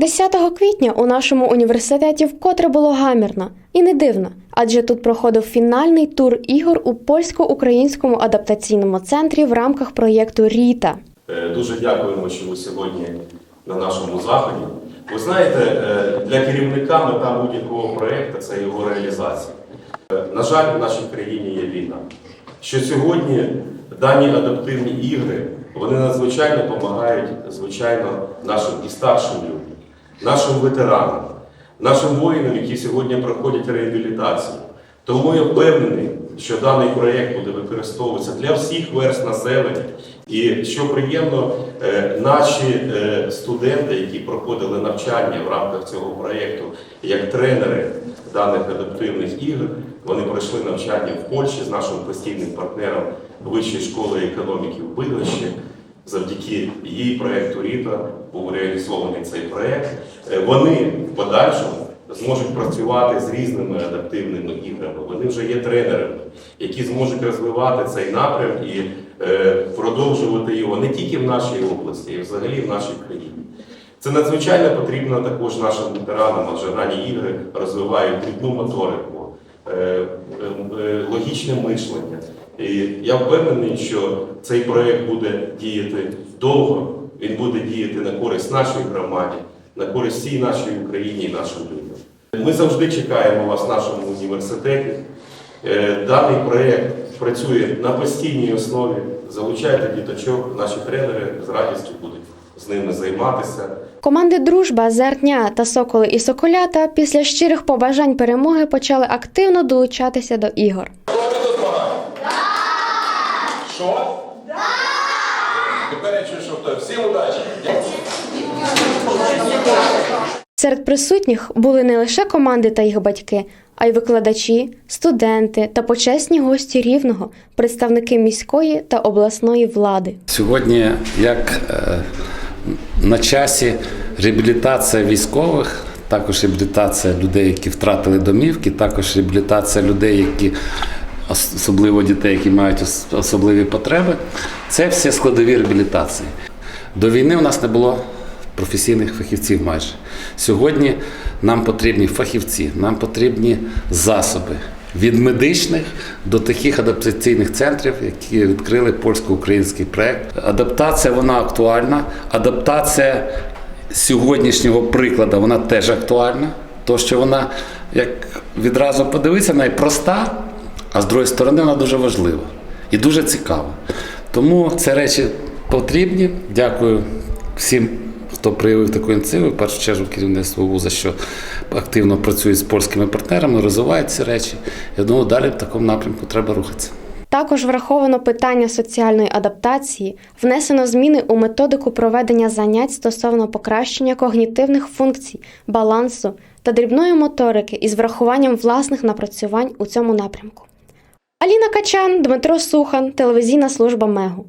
10 квітня у нашому університеті вкотре було гамірно. І не дивно, адже тут проходив фінальний тур ігор у польсько-українському адаптаційному центрі в рамках проєкту Ріта. Е, Дуже дякуємо, що ви сьогодні на нашому заході. Ви знаєте, е, для керівника мета будь-якого проєкту це його реалізація. Е, На жаль, в нашій країні є війна. Що сьогодні дані адаптивні ігри вони надзвичайно допомагають, звичайно, нашим і старшим людям, нашим ветеранам, нашим воїнам, які сьогодні проходять реабілітацію. Тому я впевнений, що даний проєкт буде використовуватися для всіх верст населення. І що приємно, е, наші е, студенти, які проходили навчання в рамках цього проєкту, як тренери даних адаптивних ігор, вони пройшли навчання в Польщі з нашим постійним партнером Вищої школи економіки в Бигощі. Завдяки її проєкту Ріта був реалізований цей проєкт. Е, Вони в подальшому зможуть працювати з різними адаптивними іграми. Вони вже є тренерами, які зможуть розвивати цей напрям і е, продовжувати його не тільки в нашій області, а й взагалі в нашій країні. Це надзвичайно потрібно також нашим ветеранам, адже дані ігри розвивають дрібну моторику, е, логічне мишлення. І я впевнений, що цей проєкт буде діяти довго, він буде діяти на користь нашої громаді, на користь всій нашій Україні і нашим людям. Ми завжди чекаємо вас в нашому університеті. Е, Даний проєкт працює на постійній основі. Залучайте діточок, наші тренери з радістю будуть з ними займатися. Команди Дружба, Зерня та Соколи і Соколята після щирих побажань перемоги почали активно долучатися до ігор. Що? Тепер я чую, що хто. Всім удачі! Серед присутніх були не лише команди та їх батьки, а й викладачі, студенти та почесні гості рівного, представники міської та обласної влади. Сьогодні як е, на часі реабілітація військових, також реабілітація людей, які втратили домівки, також реабілітація людей, які особливо дітей, які мають особливі потреби. Це всі складові реабілітації. До війни у нас не було професійних фахівців майже. Сьогодні нам потрібні фахівці, нам потрібні засоби від медичних до таких адаптаційних центрів, які відкрили польсько-український проект. Адаптація вона актуальна. Адаптація сьогоднішнього прикладу вона теж актуальна, то що вона, як відразу подивитися, на неї проста, а з другої сторони вона дуже важлива і дуже цікава. Тому ці речі потрібні. Дякую всім, хто проявив таку ініціативу, в першу чергу керівництво вуза, що активно працює з польськими партнерами, розвивають ці речі. Я думаю, далі в такому напрямку треба рухатися. Також враховано питання соціальної адаптації, внесено зміни у методику проведення занять стосовно покращення когнітивних функцій, балансу та дрібної моторики із врахуванням власних напрацювань у цьому напрямку. Аліна Качан, Дмитро Сухан, телевізійна служба Мегу.